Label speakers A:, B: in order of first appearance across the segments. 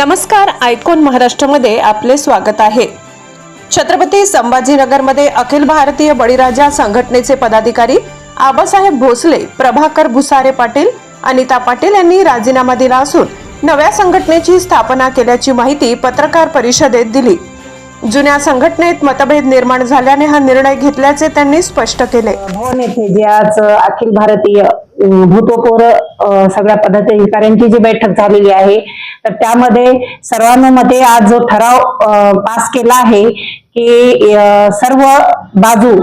A: नमस्कार आयकॉन महाराष्ट्रामध्ये आपले स्वागत आहे. छत्रपती संभाजीनगरमध्ये अखिल भारतीय बळीराजा संघटनेचे पदाधिकारी आबासाहेब भोसले प्रभाकर भुसारे पाटील अनिता पाटील यांनी राजीनामा दिला असून नव्या संघटनेची स्थापना केल्याची माहिती पत्रकार परिषदेत दिली. जुन्या संघटनेत मतभेद निर्माण झाल्याने हा निर्णय घेतल्याचे त्यांनी स्पष्ट केले.
B: हो, भवन येथे जे आज अखिल भारतीय अं, सगळ्या पदाधिकाऱ्यांची जी बैठक झालेली आहे तर त्यामध्ये सर्वानुमते आज जो ठराव पास केला आहे की सर्व बाजू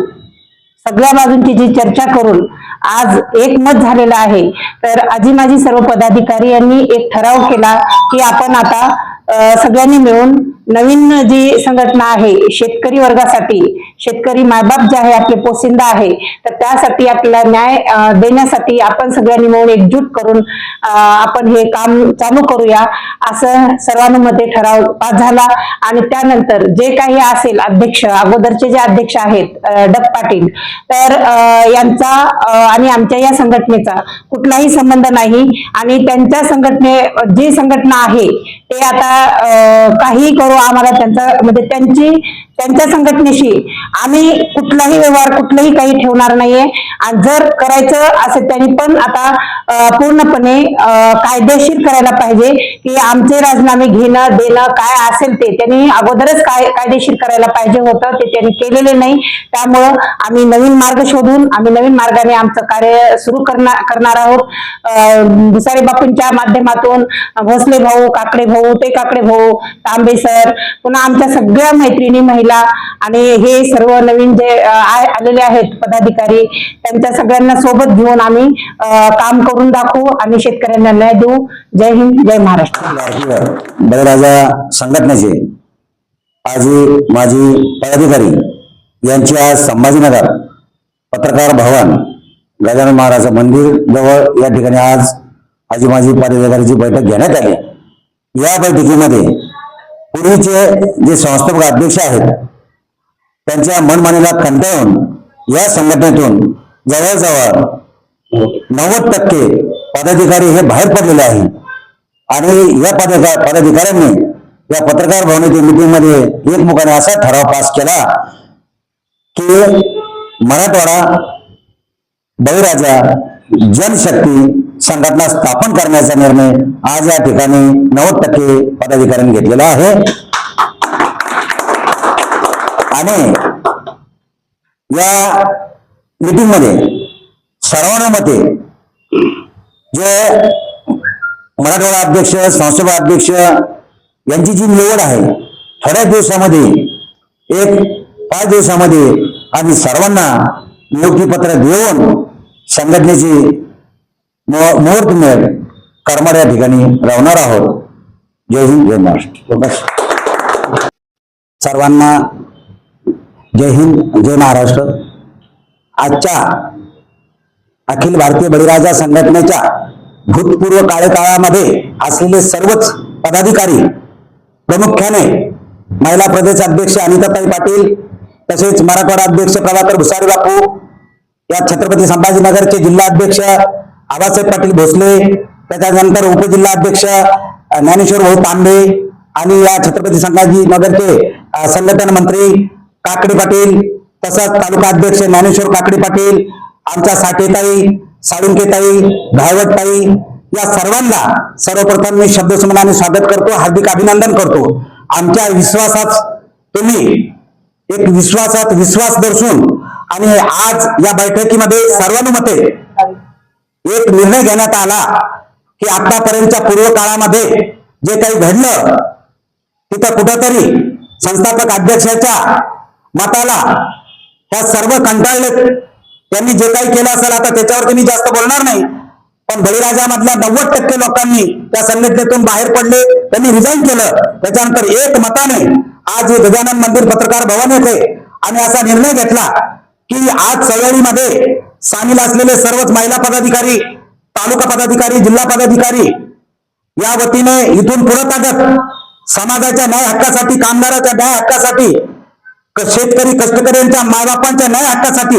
B: सगळ्या बाजूंची जी चर्चा करून आज एकमत झालेला झालेलं आहे. तर आजी माझी सर्व पदाधिकारी यांनी एक ठराव केला की आपण आता सगळ्यांनी मिळून नवीन जी संघटना आहे शेतकरी वर्गासाठी शेतकरी मायबाप जे आहे आपले पोसिंदा आहे तर त्यासाठी आपल्याला न्याय देण्यासाठी आपण सगळ्यांनी मिळून एकजूट करून आपण हे काम चालू करूया असं सर्वानुमते ठराव पास झाला. आणि त्यानंतर जे काही असेल अध्यक्ष अगोदरचे जे अध्यक्ष आहेत डग पाटील तर यांचा आणि आमच्या या संघटनेचा कुठलाही संबंध नाही. आणि त्यांच्या संघटने जी संघटना आहे ते आता काही करू हो, आम्हाला त्यांचा म्हणजे त्यांची त्यांच्या संघटनेशी आम्ही कुठलाही व्यवहार कुठलंही काही ठेवणार नाहीये. आणि जर करायचं असेल त्यांनी पण आता पूर्णपणे कायदेशीर करायला पाहिजे की आमचे राजीनामे घेणं देणं काय असेल ते त्यांनी अगोदरच काय कायदेशीर करायला पाहिजे होतं ते त्यांनी केलेले नाही. त्यामुळं आम्ही नवीन मार्ग शोधून आम्ही नवीन मार्गाने आमचं कार्य सुरू करणार करणार आहोत. अं, भुसारे बापूंच्या माध्यमातून भोसले भाऊ काकडे भाऊ ते काकडे भाऊ तांबे सर पुन्हा आमच्या सगळ्या मैत्रिणी महिला आणि हे सर्व नवीन जे आलेले आहेत पदाधिकारी त्यांच्या सगळ्यांना सोबत घेऊन आम्ही काम करून दाखवू आणि शेतकऱ्यांना न्याय देऊ. जय हिंद जय महाराष्ट्र.
C: बळीराजा संघटनेचे आजी माजी पदाधिकारी यांची आज संभाजीनगर पत्रकार भवन गजानन महाराज मंदिर जवळ या ठिकाणी आज आजी माजी पदाधिकारीची बैठक घेण्यात आली. या बैठकीमध्ये पूर्वीचे जे संस्थापक अध्यक्ष आहेत त्यांच्या मनमानीला कंटाळून या संघटनेतून जवळजवळ नव्वद टक्के पदाधिकारी हे बाहेर पडलेले आहे आणि या पदाधिका पदाधिकाऱ्यांनी या पत्रकार भवनाच्या मीटिंगमध्ये एकमुखाने असा ठराव पास केला की मराठवाडा बळीराजा जनशक्ती संघटना स्थापन करण्याचा निर्णय आज या ठिकाणी नव्वद टक्के पदाधिकाऱ्यांनी घेतलेला आहे. आणि या मिटिंगमध्ये सर्वानुमते जे मराठवाडा अध्यक्ष संस्थापक अध्यक्ष यांची जी निवड आहे थोड्या दिवसामध्ये एक पाच दिवसामध्ये आम्ही सर्वांना नियुक्तीपत्र देऊन संघटनेची मुहूर्तमेळ करमाड या ठिकाणी राहणार आहोत. जय हिंद जय महाराष्ट्र. सर्वांना जय हिंद जय महाराष्ट्र. आजच्या अखिल भारतीय बळीराजा संघटनेच्या भूतपूर्व काळामध्ये असलेले सर्वच पदाधिकारी प्रामुख्याने महिला प्रदेश अध्यक्ष अनिताताई पाटील तसेच मराठवाडा अध्यक्ष प्रभाकर भुसारे बापू या छत्रपती संभाजीनगरचे जिल्हा अध्यक्ष आबासाहेब पाटील भोसले. त्याच्यानंतर उपजिल्हा अध्यक्ष ज्ञानेश्वर भाऊ तांबे आणि या छत्रपती संभाजी नगरचे संघटन मंत्री काकडे पाटील तसंच तालुका अध्यक्ष ज्ञानेश्वर काकडे पाटील आमच्या साठेताई साळुंकेताई घायवटताई या सर्वांना सर्वप्रथम मी शब्दसुमनाने स्वागत करतो हार्दिक अभिनंदन करतो. आमच्या विश्वासात तुम्ही एक विश्वासात विश्वास दर्शून आणि आज या बैठकीमध्ये सर्वानुमते एक निर्णय घेण्यात आला की आतापर्यंतच्या पूर्व काळामध्ये जे काही घडलं तिथं कुठंतरी संस्थापक अध्यक्षाच्या मताला त्या सर्व कंटाळले त्यांनी जे काही केलं असेल आता त्याच्यावरती मी जास्त बोलणार नाही पण बळीराजामधल्या नव्वद टक्के लोकांनी त्या संघटनेतून बाहेर पडले त्यांनी रिझाईन केलं. त्याच्यानंतर एक मताने आज गजानन मंदिर पत्रकार भवन येथे आणि असा निर्णय घेतला की आज चळवळीमध्ये सामील असलेले सर्वच महिला पदाधिकारी तालुका पदाधिकारी जिल्हा पदाधिकारी या वतीने इथून पुढे टाकत समाजाच्या न्याय हक्कासाठी कामगाराच्या न्याय हक्कासाठी शेतकरी कष्टकऱ्यांच्या मायबापांच्या न्याय हक्कासाठी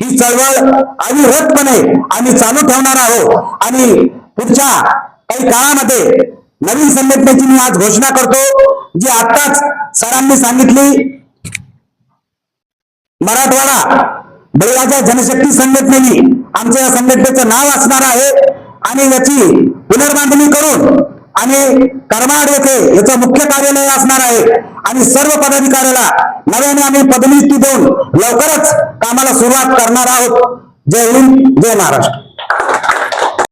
C: ही चळवळ अविरतपणे आम्ही चालू ठेवणार आहोत. आणि पुढच्या काही काळामध्ये नवीन संघटनेची मी आज घोषणा करतो जी आताच सरांनी सांगितली मराठवाडा बळीराजा जनशक्ती संघटनेने आमच्या या संघटनेचं नाव असणार आहे. आणि याची पुनर्बांधणी करून आणि करमाड येथे याचं मुख्य कार्यालय असणार आहे. आणि सर्व पदाधिकाऱ्याला नव्याने आम्ही पदनियुक्ती देऊन लवकरच कामाला सुरुवात करणार आहोत. जय हिंद जय महाराष्ट्र.